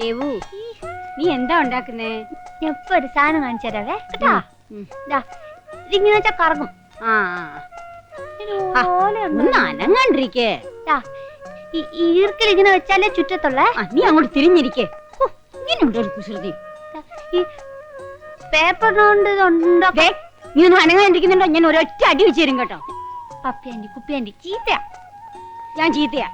ദേവു നീ എന്താ ഉണ്ടാക്കുന്നേ? എപ്പോ ഒരു സാധനം കാണിച്ചു തരാവേ. കേട്ടാ ഇതിങ്ങനെ വെച്ചാ കറങ്ങും. ആ ഉണ്ട്. അനങ്ങാണ്ടിരിക്കേ. ഈർക്കിൽ ഇങ്ങനെ വെച്ചാലേ ചുറ്റത്തുള്ള? നീ അങ്ങോട്ട് തിരിഞ്ഞിരിക്കേ. ഇങ്ങനെയുണ്ടോ ഒരു കുസൃതി? ഈ പേപ്പറിനോണ്ട് ദേ, നീ ഒന്ന് അനങ്ങാണ്ടിരിക്കുന്നുണ്ടോ? ഞാൻ ഒരൊറ്റ അടി വെച്ചു തരും കേട്ടോ. പപ്പിയാണ്ടി കുപ്പിയാണ്ടി ചീത്തയാ. ഞാൻ ചീത്തയാ.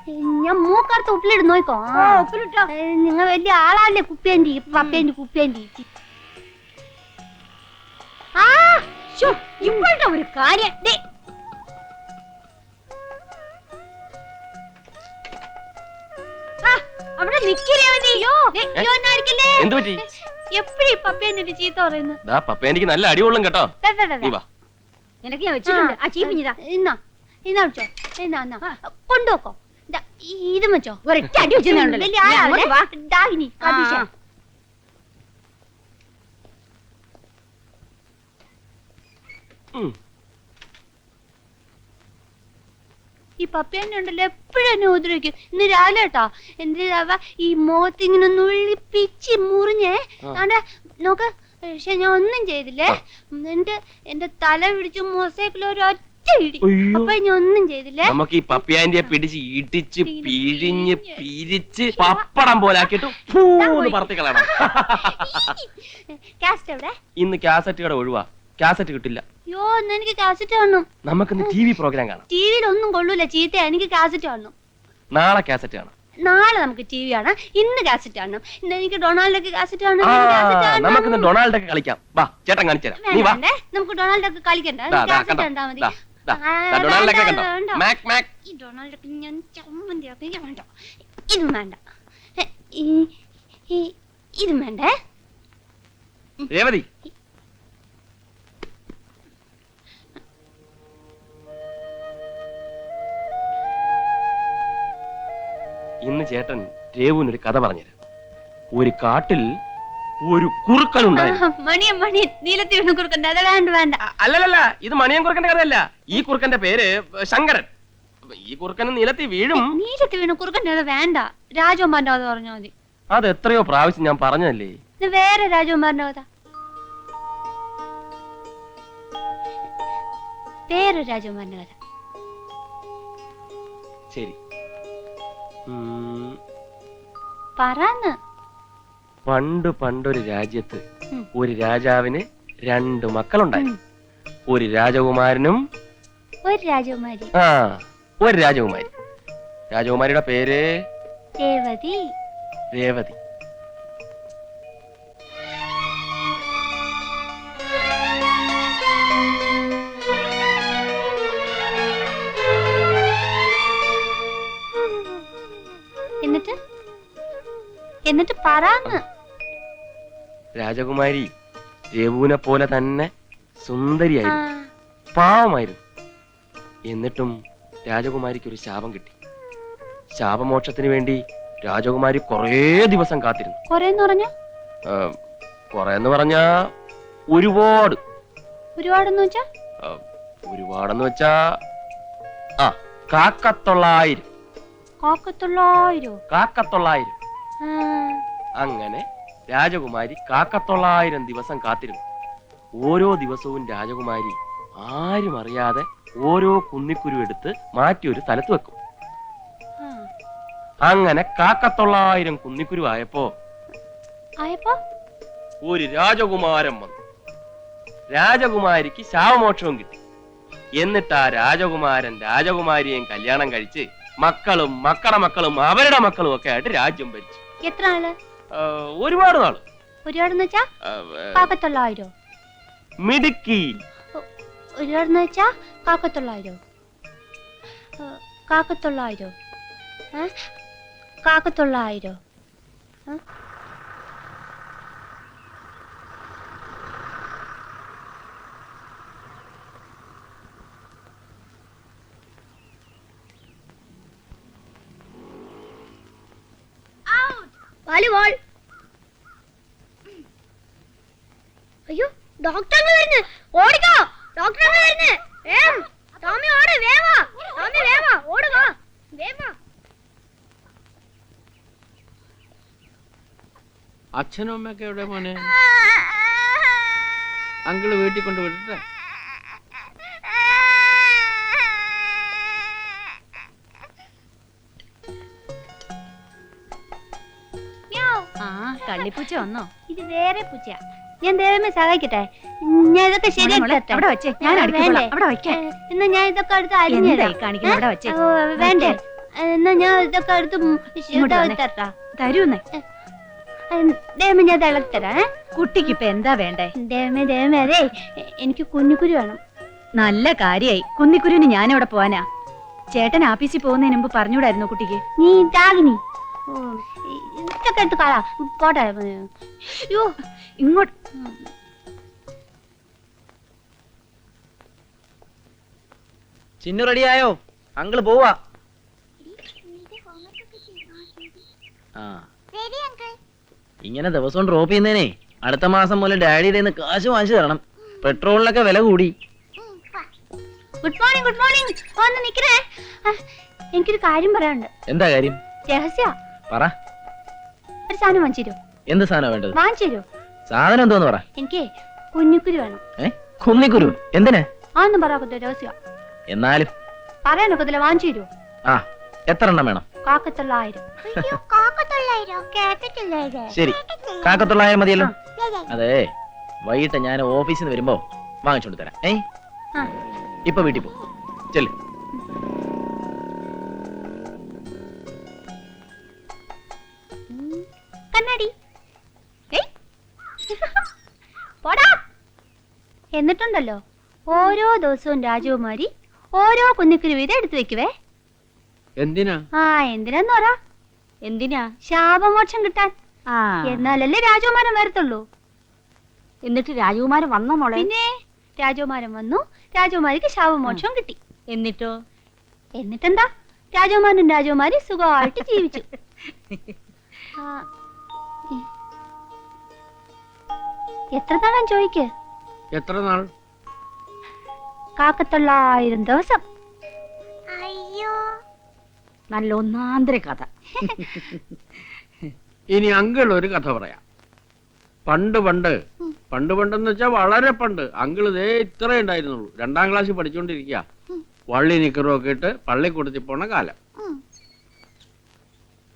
ഞാൻ മൂക്കടുത്ത് ഉപ്പിലിട്ട് നോക്കോ. ഉപ്പിലിട്ടോ. നിങ്ങൾ വലിയ ആളാല്ലേ കുപ്പിയാണ്ടി പപ്പേന്റെ കുപ്പിയാണ്ടി ആ ഇപ്പോഴത്തെ ഒരു കാര്യം. ദേ. ആ, അവിടെ ചീത്ത പപ്പ എനിക്ക് നല്ല അടികൊള്ളും കേട്ടോ. നിനക്ക് ഞാൻ വെച്ചിട്ടുണ്ട്. ആ ചീപ്പിഞ്ഞിതാ. ഇന്നാ. ഇന്നാ വെച്ചോ. എന്നാ കൊണ്ടുവെക്കോ. ദാ, ഈ- ഇതും വെച്ചോ. ഒരൊറ്റ അടി വെച്ച് തരുന്നുണ്ടല്ലോ. വലിയ ആളാവല്ലേ? കതീശ. ആ. ഉം. ഈ ഉണ്ടല്ലോ. എപ്പോഴും എന്നെ ഉപദ്രവിക്കും. ഇന്ന് രാവിലെ കേട്ടോ. എന്റെ അവ ഈ മുഖത്ത് ഇങ്ങനെ പിച്ചി മുറിഞ്ഞേ. ആ. നോക്ക നോക്ക്. പക്ഷെ ഞാൻ ഒന്നും ചെയ്തില്ലേ? എന്നിട്ട് എന്റെ എന്റെ തല പിടിച്ച് മൊസൈക്കിൽ ഒരു ഒറ്റ ഒന്നും ചെയ്തില്ല? നമുക്ക് ഈ പപ്പിയാന്റെ പിടിച്ച് ഇടിച്ച് പിഴിഞ്ഞ് പിരിച്ച് പപ്പടം പോലെ ആക്കിയിട്ട് പൂന്ന് പറത്തി കളയണം. കാസറ്റ് എവിടെ? ഇന്ന് കാസറ്റ് കട ഒഴിവാ. കാസറ്റ് കിട്ടില്ല. യോ എനിക്ക് കാസറ്റ് കാണണം. നമുക്ക് ടി വി പ്രോഗ്രാം കാണാം. ടിവിയിൽ ഒന്നും കൊള്ളൂല ചീത്ത എനിക്ക് കാസറ്റ് കാണണം. നാളെ കാസറ്റ് കാണാം. നാളെ നമുക്ക് ടി വി കാണാം. ഇന്ന് കാസറ്റ് കാണണം. ഇന്ന് എനിക്ക് ഡൊണാൾഡൊക്കെ കാസറ്റ് കാണണം. നമുക്ക് ഡൊണാൾഡൊക്കെ കളിക്കാം. വാ ചേട്ടൻ കാണിച്ചു തരാം നമുക്ക് ഡൊണാൾഡൊക്കെ കളിക്കണ്ട. കാസറ്റ്? കണ്ടാ? മതി. ഈ ഡൊണാൾഡൊക്കെ ഞാൻ ചമ്മന്തി ആക്കി. വേണ്ട ഇതും വേണ്ട. എ, ഈ- ഈ- ഇതും വേണ്ടേ. രേവതി. ഇന്ന് ചേട്ടൻ രേവുവിനൊരു കഥ പറഞ്ഞുതരാം. ഒരു കാട്ടിൽ ഒരു കുറുക്കൻ ഉണ്ടായിരുന്നു. മണിയൻ മണിയൻ. നീലത്തി കുറുക്കൻ അതല്ല വേണ്ട വേണ്ട. ഇത് മണിയൻ കുറുക്കന്റെ കഥയല്ല. ഈ കുറുക്കന്റെ പേര് ശങ്കരൻ. ഈ കുറുക്കൻ നിലത്തി വീഴും. നീലത്തി വീണു. കുറുക്കന്റെ അത് വേണ്ട. രാജകുമാരന്റെ കഥ പറഞ്ഞാൽ മതി. അത് എത്രയോ പ്രാവശ്യം ഞാൻ പറഞ്ഞല്ലേ ഇത് വേറെ രാജകുമാരന്റെ കഥ. വേറെ രാജകുമാരന്റെ കഥ. ശരി. ഉം, പറന്ന്. പണ്ട് പണ്ടൊരു രാജ്യത്ത് ഉം. ഒരു രാജാവിന് രണ്ട് മക്കളുണ്ടായിരുന്നു. ഒരു രാജകുമാരനും ഒരു രാജകുമാരി. ആ ഒരു രാജകുമാരി. രാജകുമാരിയുടെ പേര്? രേവതി. രേവതി. എന്നിട്ട്? എന്നിട്ട് പറന്ന്. രാജകുമാരി രേവുവിനെ പോലെ തന്നെ സുന്ദരിയായിരുന്നു. പാവമായിരുന്നു. എന്നിട്ടും രാജകുമാരിക്ക് ഒരു ശാപം കിട്ടി. ശാപമോക്ഷത്തിന് വേണ്ടി രാജകുമാരി കുറേ ദിവസം കാത്തിരുന്നു. കൊറേന്ന് പറഞ്ഞ? പറഞ്ഞാ ഒരുപാട്. ഒരുപാടെന്ന് വെച്ചാ? ആ, ഒരുപാടെന്ന് വെച്ചാ ആ കാക്കത്തൊള്ളായിരം. കാക്കത്തൊള്ളായിരോ? കാക്കത്തൊള്ളായിരം. ആ, അങ്ങനെ രാജകുമാരി കാക്കത്തൊള്ളായിരം ദിവസം കാത്തിരുന്നു. ഓരോ ദിവസവും രാജകുമാരി ആരും അറിയാതെ ഓരോ കുന്നിക്കുരു എടുത്ത് മാറ്റി ഒരു സ്ഥലത്ത് വെക്കും. അങ്ങനെ കാക്കത്തൊള്ളായിരം കുന്നിക്കുരു ആയപ്പോ ഒരു രാജകുമാരൻ വന്നു. രാജകുമാരിക്ക് ശാവമോക്ഷവും കിട്ടി. എന്നിട്ട് ആ രാജകുമാരൻ രാജകുമാരിയെയും കല്യാണം കഴിച്ച് മക്കളും മക്കളുടെ മക്കളും അവരുടെ മക്കളും ഒക്കെ ആയിട്ട് രാജ്യം ഭരിച്ചു. എത്ര ആൾ? ഒരുപാട് നാൾ. ഒരുപാടെന്ന് വെച്ചാ? ആ, കാക്കത്തൊള്ളായിരോ? മിടുക്കി. ഒരുപാടെന്ന് വെച്ചാ കാക്കത്തൊള്ളായിരോ? കാക്കത്തൊള്ളായിരോ? കാക്കത്തൊള്ളായിരോ? വാലിബോൾ അയ്യോ ഡോക്ടർ വരുന്നു. ഓടിക്കോ ഡോക്ടർ വരുന്നു. വേഗം. ടോമി ഓട് വേവാ ടോമി വേവാ ഓടുക വേവാ അച്ഛനും അമ്മയൊക്കെ എവിടെ മോനെ? അങ്കിൾ വീട്ടിൽ കൊണ്ട് വിട്ടിട്ട് മ്യാവ്. ആ കള്ളിപ്പൂച്ച വന്നോ? ഇത് വേറെ പൂച്ച ഞാൻ ദൈവമേ സഹായിക്കട്ടെ? ഞാൻ ഇതൊക്കെ ശരിയാക്കട്ടെ അവിടെ വെച്ചേ. ഞാൻ വേണ്ടേ? അവിടെ വെക്കാൻ എന്നാ ഞാൻ ഇതൊക്കെ അടുത്ത് അരിഞ്ഞു എന്തായി കാണിക്കുന്നത് അവിടെ വെച്ചേ. വേണ്ടേ? എന്നാ ഞാൻ ഇതൊക്കെ അടുത്ത് തരൂന്നേ. ദേവമേ ഞാൻ തിളക്കരാ? കുട്ടിക്ക് ഇപ്പൊ എന്താ വേണ്ടേ? ദേവമേ ദേവമേ അതെ എനിക്ക് കുഞ്ഞിക്കുരു വേണം. നല്ല കാര്യായി. കുന്നിക്കുരുവിന് ഞാൻ അവിടെ പോവാനാ. ചേട്ടൻ ആഫീസിൽ പോകുന്നതിന് മുമ്പ് പറഞ്ഞൂടായിരുന്നു കുട്ടിക്ക്? നീ ഇതാകിനി ഇതൊക്കെ എടുത്ത് കളാ. പോട്ടെ ഇങ്ങോട്ട്. ചിന്നു റെഡിയായോ? അങ്കിൾ പോവാ. ആ. ഇങ്ങനെ ദിവസം ഡ്രോപ്പ് ചെയ്യുന്നേനെ അടുത്ത മാസം മുതൽ ഡാഡിയുടെ നിന്ന് കാശ് വാങ്ങിച്ചു തരണം. പെട്രോളിനൊക്കെ വില കൂടി. ഗുഡ് മോർണിംഗ് ഗുഡ് മോർണിംഗ് ഒന്ന് നിക്കണേ എനിക്കൊരു കാര്യം പറയാനുണ്ട്. എന്താ കാര്യം? രഹസ്യ. പറ. ഒരു സാധനം വാങ്ങിച്ചു എന്ത് സാധനം വേണ്ടത്? വാങ്ങിച്ചു സാധനം എന്തോന്ന് പറ. എനിക്ക് കുഞ്ഞിക്കുരു വേണം. കുഞ്ഞിക്കുരു കുന്നിക്കുരു? എന്തിനാ? ആന്നും പറയാത്ത രഹസ്യ. എന്നാലും. പറയാനൊക്കത്തില്ല വാങ്ങിച്ചു തരൂ ആ എത്ര എണ്ണം വേണം? കാക്കത്തൊള്ളായിരം. കാക്കത്തൊള്ളായിരം? ശരി. കാക്കത്തുള്ളായാലും മതിയല്ലോ? അതെ. വൈകിട്ട് ഞാൻ ഓഫീസിൽ നിന്ന് വരുമ്പോ വാങ്ങിച്ചോണ്ട് തരാം. ഏ ആ. ഇപ്പൊ വീട്ടിൽ പോ. ചെല്ല്. കണ്ണാടി ഏയ്. പോടാ എന്നിട്ടുണ്ടല്ലോ. ഓരോ ദിവസവും രാജകുമാരി ഓരോ കുഞ്ഞുക്കിന് വീതം എടുത്തു വെക്കുവേ. എന്തിനാ? ആ എന്തിനാന്ന് പറ. എന്തിനാ? ശാപമോക്ഷം കിട്ടാൻ. ആ. എന്നാലല്ലേ രാജകുമാരൻ വരത്തുള്ളൂ. എന്നിട്ട് രാജകുമാരൻ വന്നോ മോളെ? പിന്നെ? രാജകുമാരൻ വന്നു. രാജകുമാരിക്ക് ശാപമോക്ഷം കിട്ടി. എന്നിട്ടോ? എന്നിട്ടെന്താ? രാജകുമാരനും രാജകുമാരി സുഖമായിട്ട് ജീവിച്ചു. ആ, എത്ര നാളാൻ ചോദിക്ക് എത്ര നാൾ? കാക്കത്തൊള്ളായിരം ദിവസം. നല്ല ഒന്നാന്തര കഥ. ഇനി അങ്കിൾ ഒരു കഥ പറയാം. പണ്ട് പണ്ട് പണ്ട് പണ്ടെന്ന് വെച്ചാൽ വളരെ പണ്ട്. അങ്കിൾ ഇതേ ഇത്ര ഉണ്ടായിരുന്നുള്ളൂ. രണ്ടാം ക്ലാസ്സിൽ പഠിച്ചുകൊണ്ടിരിക്കുക വള്ളി നിക്കറും ഒക്കെ ഇട്ട് പള്ളിക്കൂടത്തിൽ പോണ കാലം.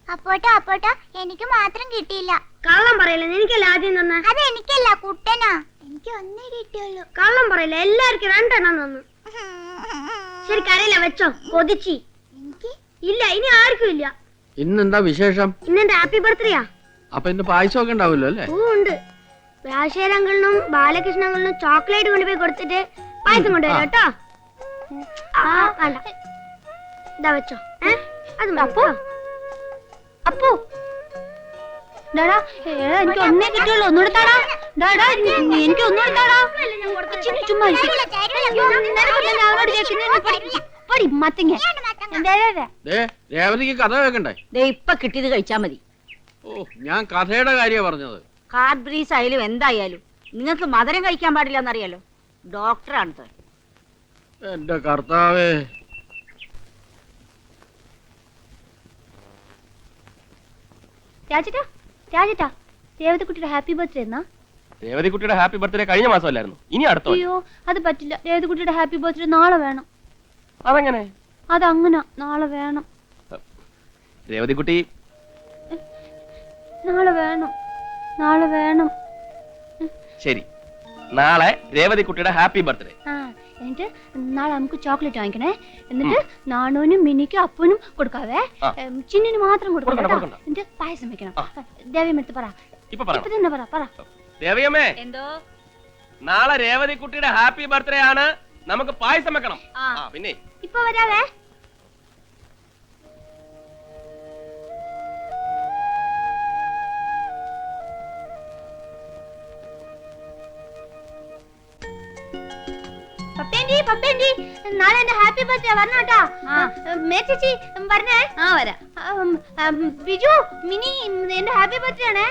അപ്പോട്ടോ അപ്പോട്ടോ എനിക്ക് മാത്രം കിട്ടിയില്ല. കള്ളം പറയല്ലേ? എനിക്കല്ല ആദ്യം തന്നെ? അത് എനിക്കല്ല കുട്ടനാ. എനിക്ക് ഒന്നേ കിട്ടിയുള്ളൂ കള്ളം പറയില്ല എല്ലാവർക്കും രണ്ടെണ്ണം തന്നു. ശരി കരയില്ല വെച്ചോ കൊതിച്ചി. എനിക്ക്? ഇല്ല ഇനി ആർക്കും ഇല്ല. ഇന്നെന്താ വിശേഷം? ഇന്നെന്റെ ഹാപ്പി ബർത്ത്ഡേയാ. അപ്പൊ ഇന്ന് പായസമൊക്കെ ഉണ്ടാവുമല്ലോ അല്ലേ? പൂ ഉണ്ട്. രാജശേഖരങ്ങളിനും ബാലകൃഷ്ണങ്ങളിലും ചോക്ലേറ്റ് കൊണ്ടുപോയി കൊടുത്തിട്ട് പായസം കൊണ്ടുവരാം കേട്ടോ. ആ വേണ്ട ഇതാ വെച്ചോ. ഏ? അത് അപ്പോ? അപ്പോ? ഡാടാ എനിക്ക് ഒന്നേ കിട്ടുള്ളൂ ഒന്നുകൂടെ താടാ. ഡാടാ നീ- എനിക്ക് ഒന്നും താടാ. ചിന്നു ചുമ്മാ രേവതിക്ക് കഥ കേൾക്കണ്ടേ? ഇപ്പൊ കിട്ടിയത് കഴിച്ചാ മതി. ഓ ഞാൻ കഥയുടെ കാര്യമാണ് പറഞ്ഞത്. കാർഡ് ബ്രീസ് ആയാലും എന്തായാലും നിങ്ങൾക്ക് മധുരം കഴിക്കാൻ പാടില്ല എന്നറിയാലോ ഡോക്ടറാണ് എന്റെ കർത്താവേ. രാജേട്ടാ രാജേട്ടാ രേവതിക്കുട്ടിയുടെ ഹാപ്പി ബർത്ത്ഡേ എന്നാ. രേവതിക്കുട്ടിയുടെ ഹാപ്പി ബർത്ത്ഡേ കഴിഞ്ഞ മാസമല്ലായിരുന്നു. ഇനി അടുത്ത അയ്യോ അത് പറ്റില്ല. രേവതിക്കുട്ടിയുടെ ഹാപ്പി ബർത്ത്ഡേ നാളെ വേണം. അതെങ്ങനെ? അതങ്ങനെ നാളെ വേണം. രേവതിക്കുട്ടി നാളെ വേണം. നാളെ വേണം. ശരി. നാളെ രേവതിക്കുട്ടിയുടെ ഹാപ്പി ബർത്ത്ഡേ. ആ. എന്നിട്ട് നാളെ നമുക്ക് ചോക്ലേറ്റ് വാങ്ങിക്കണേ. എന്നിട്ട് നാണുവിനും മിനിക്കും അപ്പനും കൊടുക്കാവേ. ആ. ചിന്നിന് മാത്രം കൊടുക്കണം കൊടുക്കണ്ട, കേട്ടോ. കൊടുക്കണ്ട. എന്നിട്ട് പായസം വെക്കണം. ആ. ദേവിയം എടുത്ത് പറ. ഇപ്പൊ ഇപ്പൊ തന്നെ പറ പറ. ദേവിയമ്മേ എന്തോ? നാളെ രേവതി കുട്ടിയുടെ ഹാപ്പി ബർത്ത്ഡേ ആണ്. നമുക്ക് പായസം വെക്കണം. ആ. ആ പിന്നെ. ഇപ്പൊ വരാവേ. പപ്പേന്റി പപ്പേന്റി നാളെ എന്റെ ഹാപ്പി ബർത്ത്ഡേ വരണം കേട്ടോ. മേ ചേച്ചി വരണേ. ആ വരാ. ബിജു മിനി എന്റെ ഹാപ്പി ബർത്ത്ഡേ ആണേ.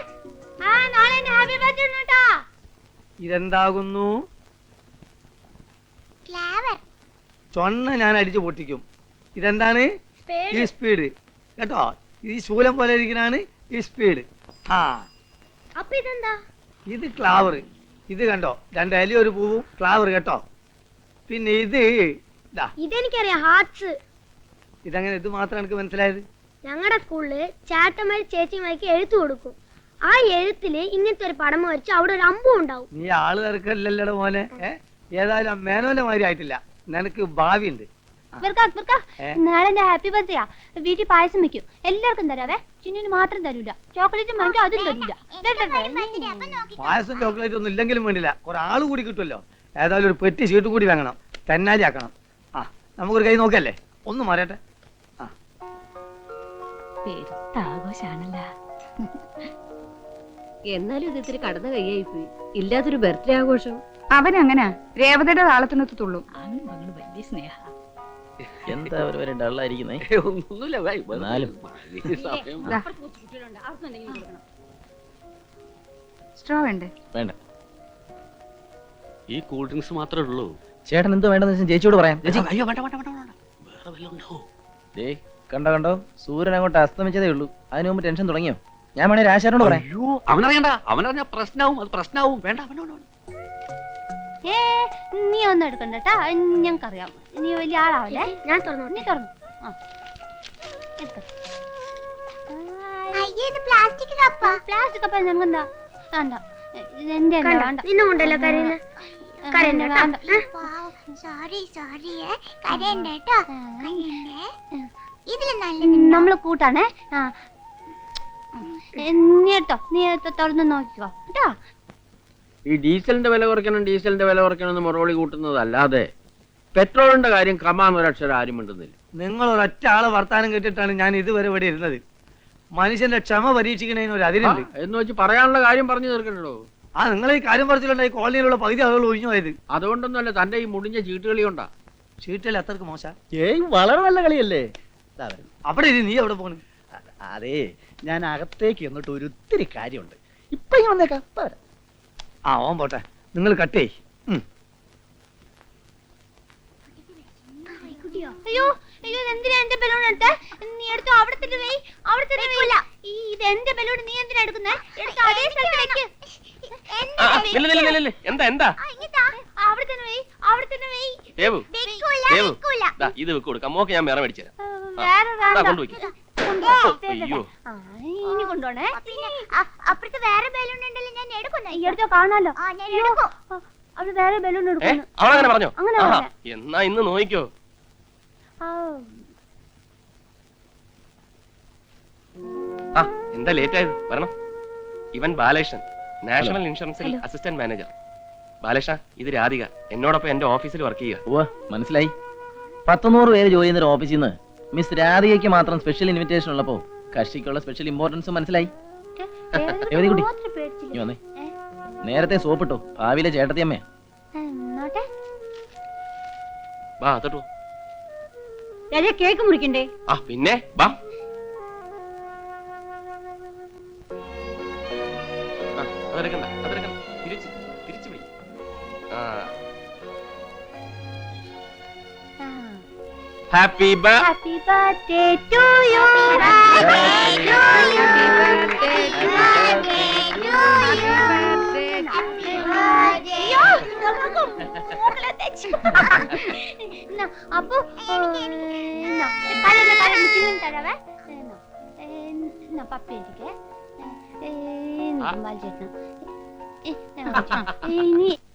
ആ നാളെ എന്റെ ഹാപ്പി ബർത്ത്ഡേ കേട്ടോ. ഇതെന്താകുന്നു? ക്ലാവർ ചൊണ്ണ ഞാൻ അടിച്ചു പൊട്ടിക്കും. ഇതെന്താണ്? ഈ സ്പീഡ് കേട്ടോ? ഈ ശൂലം പോലെ ഇരിക്കണാണ് ഈ സ്പീഡ് ആ. അപ്പൊ ഇതെന്താ? ഇത് ക്ലാവർ ഇത് കണ്ടോ? രണ്ട് അലി ഒരു പൂവും ക്ലാവർ കേട്ടോ? പിന്നെ ഇത് ഇതെങ്ങനെ ഇതെനിക്കറിയാം ഹാർട്സ്. ഇതങ്ങനെ ഇത് മാത്രം എനിക്ക് മനസ്സിലായത്? ഞങ്ങളുടെ സ്കൂളിൽ ചേട്ടന്മാര് ചേച്ചിമാർക്ക് എഴുത്ത് കൊടുക്കും. ആ എഴുത്തിൽ ഇങ്ങനത്തെ ഒരു പടം വരച്ച് അവിടെ ഒരു അമ്പും ഉണ്ടാവും. നീ ആൾ തിരക്കല്ലല്ലോ മോനെ. ഏ? ഏതായാലും മേനോന്റെ മാതിരി ആയിട്ടില്ല. നിനക്ക് ഭാവിയുണ്ട്. ഏ? നാളെ എന്റെ ഹാപ്പി ബർത്ത്ഡേയാ വീട്ടിൽ പായസം വെക്കും. എല്ലാവർക്കും തരാവേ. ചിന്നിന് മാത്രം തരൂല. ചോക്ലേറ്റ് അതും തരൂല. ദേ, ദേ, ദേ. പായസം ചോക്ലേറ്റ് ഒന്നും ഇല്ലെങ്കിലും വേണ്ടില്ല. കുറെ ആൾ കൂടി കിട്ടുമല്ലോ. ഏതായാലും ഒരു പെറ്റി ഷീട്ട് കൂടി വാങ്ങണം. തെന്നാലി ആക്കണം. ആ നമുക്കൊരു കൈ നോക്കല്ലേ ഒന്നും മാറട്ടെ. ആ. പെരുത്ത ആഘോഷാണല്ലോ എന്നാലും ഇത് ഇത്തിരി കടന്ന കൈയായി പോയി. ഇല്ലാത്തൊരു ബർത്ത്ഡേ ആഘോഷം. അവനങ്ങനെ? രേവതയുടെ താളത്തിനൊത്ത് തുള്ളും. അവനും മകൾ വലിയ സ്നേഹ. എന്താ അവർ വരെ ഡള്ളായിരിക്കുന്നേ? ഒന്നുമില്ല എന്നാലും. സ്ട്രോ ഉണ്ട് വേണ്ട. ഈ കൂൾ ഡ്രിങ്ക്സ് മാത്രമേ ഉള്ളൂ. ചേട്ടൻ എന്ത് വേണ്ടെന്ന് വെച്ചാൽ ചേച്ചിയോട് പറയാം. ചേച്ചി അയ്യോ വേണ്ട വേണ്ട വേണ്ട വേണ്ട. വേറെ വല്ലതും ഉണ്ടോ? ദേ കണ്ടോ കണ്ടോ? സൂര്യൻ അങ്ങോട്ട് അസ്തമിച്ചതേ ഉള്ളൂ. അതിനു മുമ്പ് ടെൻഷൻ തുടങ്ങിയോ? ഞാൻ വേണേ രാശാരോട് പറയാം. അയ്യോ അവനറിയണ്ട. അവനറിഞ്ഞ പ്രശ്നവും. അത് പ്രശ്നവും. വേണ്ട വേണ്ട വേണ്ട, വേണ്ട. ഏ നീ ഒന്നും എടുക്കണ്ട കേട്ടാ ഞങ്ങൾക്കറിയാം. നീ വലിയ ആളാവല്ലേ? ഞാൻ തുറന്നു നീ തുറന്നു. ആ. അയ്യേ ഇത് പ്ലാസ്റ്റിക് കപ്പാ. പ്ലാസ്റ്റിക് കപ്പ ഞങ്ങെന്താ വേണ്ട. ഇത് എന്റെ കണ്ടോ? നിന്നെ കരയുന്ന. കരയണ്ട സോറി സോറി കരയണ്ട കേട്ടോ. നല്ല നമ്മൾ കൂട്ടാണേ. ആ. നീ തുറന്ന് നോക്കിക്കോ. കേട്ടോ? ഈ ഡീസലിന്റെ വില കുറയ്ക്കണം ഡീസലിന്റെ വില കുറയ്ക്കണം എന്ന് മറുപടി കൂട്ടുന്നതല്ലാതെ പെട്രോളിന്റെ കാര്യം കമാന്ന് ഒരക്ഷരം ആരും മിണ്ടുന്നില്ല. നിങ്ങൾ ഒരൊറ്റ ആളെ വർത്താനം കേട്ടിട്ടാണ് ഞാൻ ഇതുവരെ ഇവിടെ ഇരുന്നത്. മനുഷ്യന്റെ ക്ഷമ പരീക്ഷിക്കുന്നതിന് ഒരു അതിരുണ്ട്. എന്ന് വെച്ച് പറയാനുള്ള കാര്യം പറഞ്ഞു തീർക്കണ്ടോ? ആ നിങ്ങൾ ഈ കാര്യം പറഞ്ഞിട്ടുണ്ട ഈ കോളനിയിലുള്ള പകുതി ആളുകൾ ഒഴിഞ്ഞു പോയത്. അതുകൊണ്ടൊന്നുമല്ല തന്റെ ഈ മുടിഞ്ഞ ചീട്ടുകളി കൊണ്ടാ. ചീട്ടുകളി അത്രയ്ക്ക് മോശ? ഏയ് വളരെ നല്ല കളിയല്ലേ? അവിടെ ഇനി നീ എവിടെ പോകണം അതേ ഞാൻ അകത്തേക്ക് എന്നിട്ട് ഒരു ഒത്തിരി കാര്യമുണ്ട്. ഇപ്പൊ ഞാൻ വന്നേക്കാം. ആ ഓൻ പോട്ടെ. നിങ്ങൾ കട്ടേ അയ്യോ അയ്യോ എന്തിനാ എന്റെ ബലൂൺ എടുത്തേ? നീ എടുത്തോ? അവിടെ തന്നെ വെയ് അവിടെ തന്നെ വെയ്. ഈ ഇത് എന്റെ ബലൂൺ നീ എന്തിനാ എടുക്കുന്നേ? എടുത്തോ അതേ സ്ഥലത്ത് വെക്ക്. എന്താ എന്താ? അവിടെ തന്നെ വെയ് അവിടെ തന്നെ വെയ്. ദേവു വെക്കൂല ദേവു വെക്കൂല. ഇത് വെക്ക് കൊടുക്കാം. മോക്ക് ഞാൻ വേറെ മേടിച്ചു തരാം. വേറെ കൊണ്ടുപോയി അയ്യോ. ആ, ഇനി കൊണ്ടോണേ പിന്നെ അ- അപ്പുറത്ത് വേറെ ബലൂൺ ഉണ്ടല്ലോ ഞാൻ എടുക്കുന്ന. ഈ എടുത്തോ കാണാലോ? ആ ഞാൻ എടുക്കും. വേറെ ബലൂൺ ഏ എടുക്കുന്നു. അവളങ്ങനെ പറഞ്ഞോ? അങ്ങനെ. എന്നാ ഇന്ന് നോയിക്കോ. എന്താ ലേറ്റ് ആയത്? വരണം. ഇവൻ ബാലകൃഷ്ണൻ. നാഷണൽ ഇൻഷുറൻസിൽ അസിസ്റ്റന്റ് മാനേജർ ബാലകൃഷ്ണ ഇത് രാധിക. എന്നോടൊപ്പം എന്റെ ഓഫീസിൽ വർക്ക് ചെയ്യുക. ഓ മനസ്സിലായി. പത്തുനൂറ് പേര് ജോലി ചെയ്യുന്ന ഒരു ഓഫീസിൽ നിന്ന് മിസ് രാധികയ്ക്ക് മാത്രം സ്പെഷ്യൽ ഇൻവിറ്റേഷൻ ഉള്ളപ്പോ കക്ഷിക്കുള്ള സ്പെഷ്യൽ ഇമ്പോർട്ടൻസ് മനസ്സിലായി. കുട്ടി? നീ വന്നേ. നേരത്തെ സോപ്പിട്ടോ? ഭാവിയിലെ ചേട്ടത്തിയമ്മേ കേക്ക് മുറിക്കണ്ടേ? ആ പിന്നെ വാ ഹാപ്പി ബ ഹാപ്പി ബർത്ത്ഡേ ടു യു അപ്പൊ തരാവേ പപ്പ എനിക്ക് ചേട്ടന ഇനി നിങ്ങൾ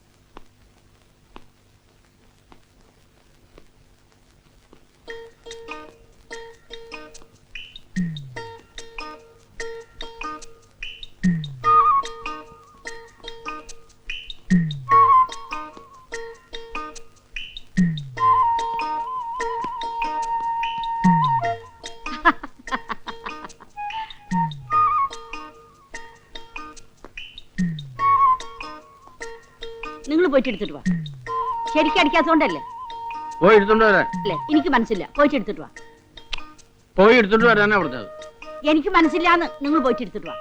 പോയിട്ട് എടുത്തിട്ട് വാ. ശരിക്കും അടിക്കാത്തോണ്ടല്ലേ പോയി എടുത്തോണ്ട് വരാൻ. അല്ലേ? എനിക്ക് മനസ്സില്ല. പോയിട്ട് എടുത്തിട്ട് വാ. പോയി എടുത്തോണ്ട് വരാനാ പറഞ്ഞത് എനിക്ക് മനസ്സില്ലാന്ന് നിങ്ങൾ പോയിട്ട് എടുത്തിട്ട് വാ.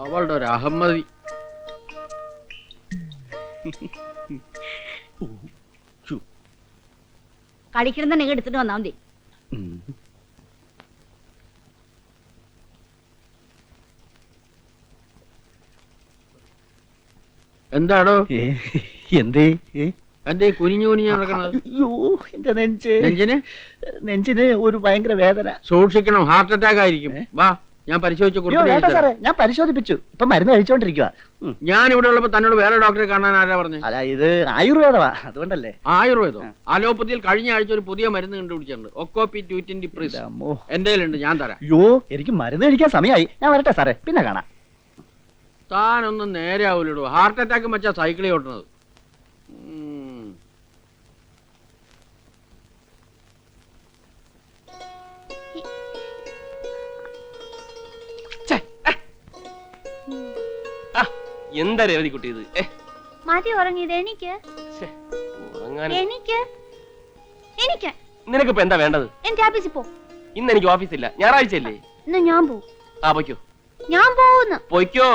അവളുടെ ഒരു അഹമ്മതി. കളിക്കണം നിങ്ങൾ എടുത്തിട്ട് വന്നാ മതി. എന്താടോ? ഏ, എന്തേ? എന്തേ കുനിഞ്ഞു കുനിഞ്ഞു നടക്കണത്? അയ്യോ എന്റെ നെഞ്ച്. നെഞ്ചിന്? നെഞ്ചിന് ഒരു ഭയങ്കര വേദന. സൂക്ഷിക്കണം ഹാർട്ട് അറ്റാക്ക് ആയിരിക്കും. വാ ഞാൻ പരിശോധിച്ച് അയ്യോ വേണ്ട സാറേ ഞാൻ പരിശോധിപ്പിച്ചു. ഇപ്പൊ മരുന്ന് കഴിച്ചോണ്ടിരിക്കുക ഞാൻ ഇവിടെ ഉള്ളപ്പോ തന്നോട് വേറെ ഡോക്ടറെ കാണാൻ ആരാ പറഞ്ഞു? അല്ല ഇത് ആയുർവേദമാ അതുകൊണ്ടല്ലേ. ആയുർവേദം. അലോപ്പതിയിൽ കഴിഞ്ഞ ആഴ്ച ഒരു പുതിയ മരുന്ന് കണ്ടുപിടിച്ചിട്ടുണ്ട്. ഒക്കോപി ടു ട്വന്റി പ്രിസ്. അമ്മോ. എന്റെ കയ്യിലുണ്ട് ഞാൻ തരാം. അയ്യോ എനിക്ക് മരുന്ന് കഴിക്കാൻ സമയമായി ഞാൻ വരട്ടെ സാറേ പിന്നെ കാണാം. താനൊന്നും നേരെ ആവൂലോ ഹാർട്ട് അറ്റാക്ക് വെച്ചാ സൈക്കിളിൽ ഓട്ടുന്നത്. എന്താ രേവതി കുട്ടി ഇത് ഏ? മതി ഉറങ്ങിയത് എനിക്ക്. എനിക്ക്. എനിക്ക്. നിനക്ക് ഇപ്പൊ എന്താ വേണ്ടത്? എന്റെ ഓഫീസിൽ പോ. ഇന്ന് എനിക്ക് ഓഫീസില്ല. ഞായറാഴ്ച അല്ലേ ഇന്ന് ഞാൻ പോവും. ആ പൊയ്ക്കോ. ഞാൻ പോവുന്നു. പൊയ്ക്കോ?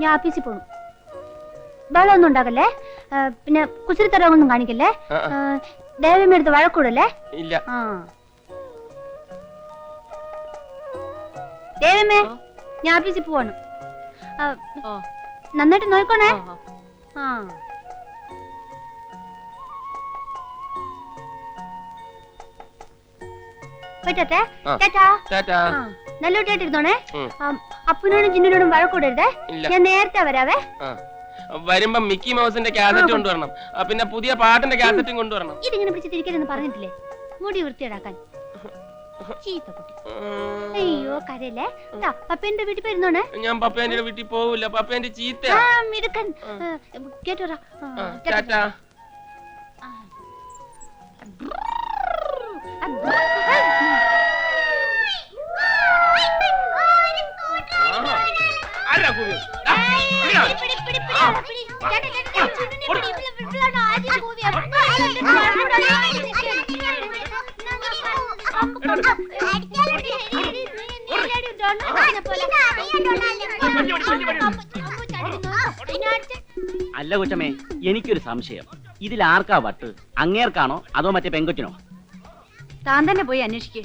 ഞാൻ ഓഫീസിൽ പോണു. ബഹളമൊന്നും ഉണ്ടാക്കല്ലേ പിന്നെ കുസൃത്തരമൊന്നും കാണിക്കല്ലേ. ദേവമ്മ എടുത്ത് വഴക്കൂടല്ലേ ഇല്ല. ആ. ദേവമ്മേ ഞാൻ ഓഫീസിൽ പോവാണ്. നന്നായിട്ട് നോക്കണേ. ആ ടാറ്റാ ആ. നല്ലോട്ടായിട്ടിരുന്നോണേ. അപ്പനോടും ജിന്നിനോടും വഴക്കൂടരുതേ ഞാൻ നേരത്തെ വരാവേ. വരുമ്പോ മിക്കി മൗസിന്റെ കാസറ്റ് കൊണ്ടുവരണം. പിന്നെ പുതിയ പാട്ടിന്റെ കാസറ്റും കൊണ്ടുവരണം. ഇതിങ്ങനെ പിടിച്ച് തിരിക്കരുതെന്ന് പറഞ്ഞിട്ടില്ലേ? മുടി വൃത്തിയിടാക്കാൻ. അയ്യോ കരയല്ലേ? പപ്പേന്റെ വീട്ടിൽ പോയിരുന്നോണേ? ഞാൻ പപ്പേന്റെ വീട്ടിൽ പോവില്ല. പപ്പേന്റെ ചീത്ത. മിടുക്കൻ. ടാറ്റാ. ആരാ കൂവിയത്? അല്ല കുറ്റമേ എനിക്കൊരു സംശയം. ഇതിൽ ആർക്കാ വട്ട്? അങ്ങേർക്കാണോ അതോ മറ്റേ പെങ്കൊച്ചിനോ? താൻ തന്നെ പോയി അന്വേഷിക്കേ.